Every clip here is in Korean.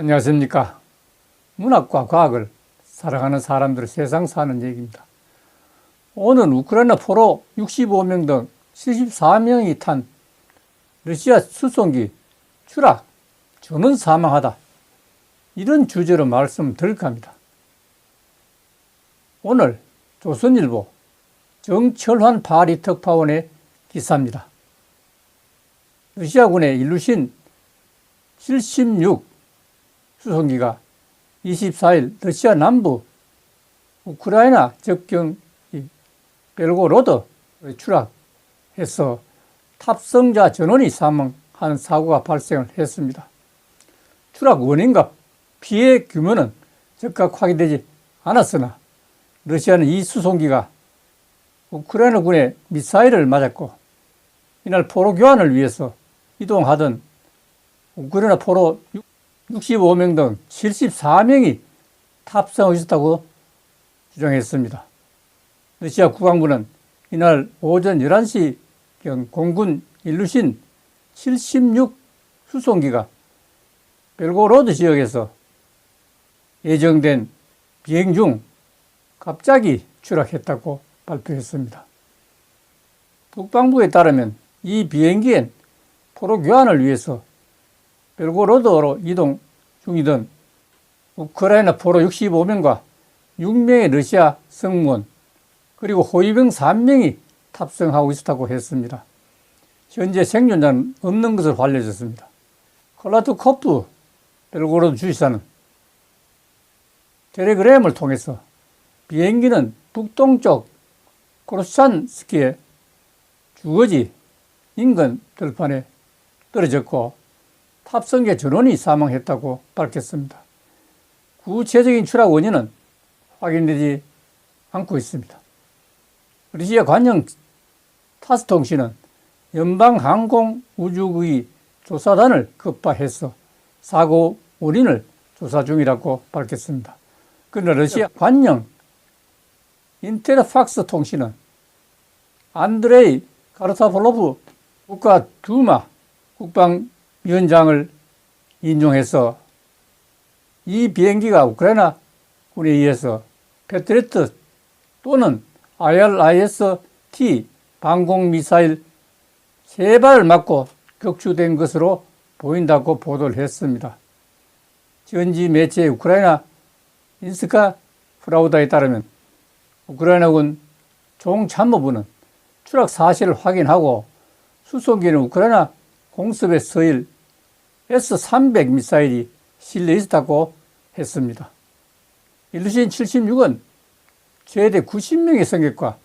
안녕하십니까. 문학과 과학을 사랑하는 사람들의 세상 사는 얘기입니다. 오늘 우크라이나 포로 65명 등 74명이 탄 러시아 수송기 추락, 저는 사망하다. 이런 주제로 말씀드릴까 합니다. 오늘 조선일보 정철환 파리 특파원의 기사입니다. 러시아군의 일루신 76 수송기가 24일 러시아 남부 우크라이나 접경 벨고로드 추락해서 탑승자 전원이 사망한 사고가 발생을 했습니다. 추락 원인과 피해 규모는 즉각 확인되지 않았으나 러시아는 이 수송기가 우크라이나 군의 미사일을 맞았고 이날 포로 교환을 위해서 이동하던 우크라이나 포로 65명 등 74명이 탑승하고 있었다고 주장했습니다. 러시아 국방부는 이날 오전 11시경 공군 일루신 76 수송기가 벨고로드 지역에서 예정된 비행 중 갑자기 추락했다고 발표했습니다. 국방부에 따르면 이 비행기엔 포로 교환을 위해서 벨고로드로 이동 중이던 우크라이나 포로 65명과 6명의 러시아 승무원 그리고 호위병 3명이 탑승하고 있었다고 했습니다. 현재 생존자는 없는 것으로 알려졌습니다. 콜라트코프 벨고로드 주지사는 텔레그램을 통해서 비행기는 북동쪽 코르찬스키의 주거지 인근 들판에 떨어졌고 탑승객 전원이 사망했다고 밝혔습니다. 구체적인 추락 원인은 확인되지 않고 있습니다. 러시아 관영 타스통신은 연방항공우주국의 조사단을 급파해서 사고 원인을 조사 중이라고 밝혔습니다. 그러나 러시아 관영 인테르팍스 통신은 안드레이 카르타폴로프 국가 두마 국방위원장을 인용해서 이 비행기가 우크라이나 군에 의해서 패트리트 또는 IRIS-T 방공미사일 세 발을 맞고 격추된 것으로 보인다고 보도를 했습니다. 현지 매체 우크라이나 인스카 프라우다에 따르면 우크라이나군 종참모부는 추락 사실을 확인하고 수송기는 우크라이나 공습에 서일 S-300 미사일이 실려 있었다고 했습니다. 일루신 76은 최대 90명의 승객과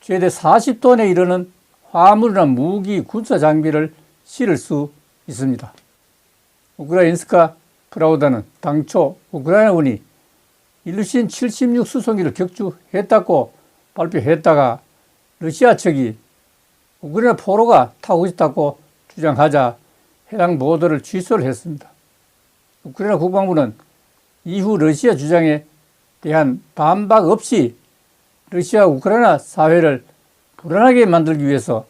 최대 40톤에 이르는 화물이나 무기, 군사 장비를 실을 수 있습니다. 우크라인스카 프라우다는 당초 우크라이나군이 일루신 76 수송기를 격추했다고 발표했다가 러시아 측이 우크라이나 포로가 타고 있다고 주장하자 해당 보도를 취소를 했습니다. 우크라이나 국방부는 이후 러시아 주장에 대한 반박 없이 러시아 우크라이나 사회를 불안하게 만들기 위해서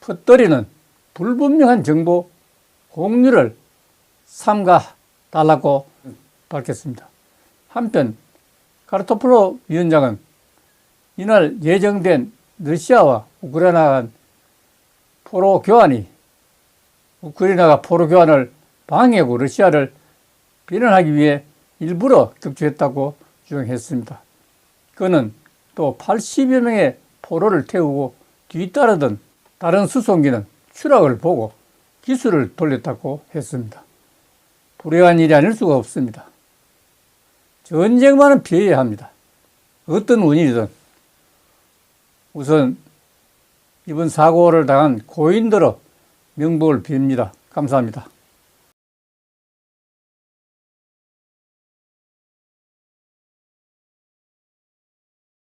퍼뜨리는 불분명한 정보 공유를 삼가 달라고 밝혔습니다. 한편 카르토플로 위원장은 이날 예정된 러시아와 우크라이나 간 포로 교환이 우크라이나가 포로 교환을 방해하고 러시아를 비난하기 위해 일부러 격추했다고 주장했습니다. 그는 또 80여 명의 포로를 태우고 뒤따르던 다른 수송기는 추락을 보고 기술을 돌렸다고 했습니다. 불행한 일이 아닐 수가 없습니다. 전쟁만은 피해야 합니다. 어떤 원인이든 우선 이번 사고를 당한 고인들의 명복을 빕니다. 감사합니다.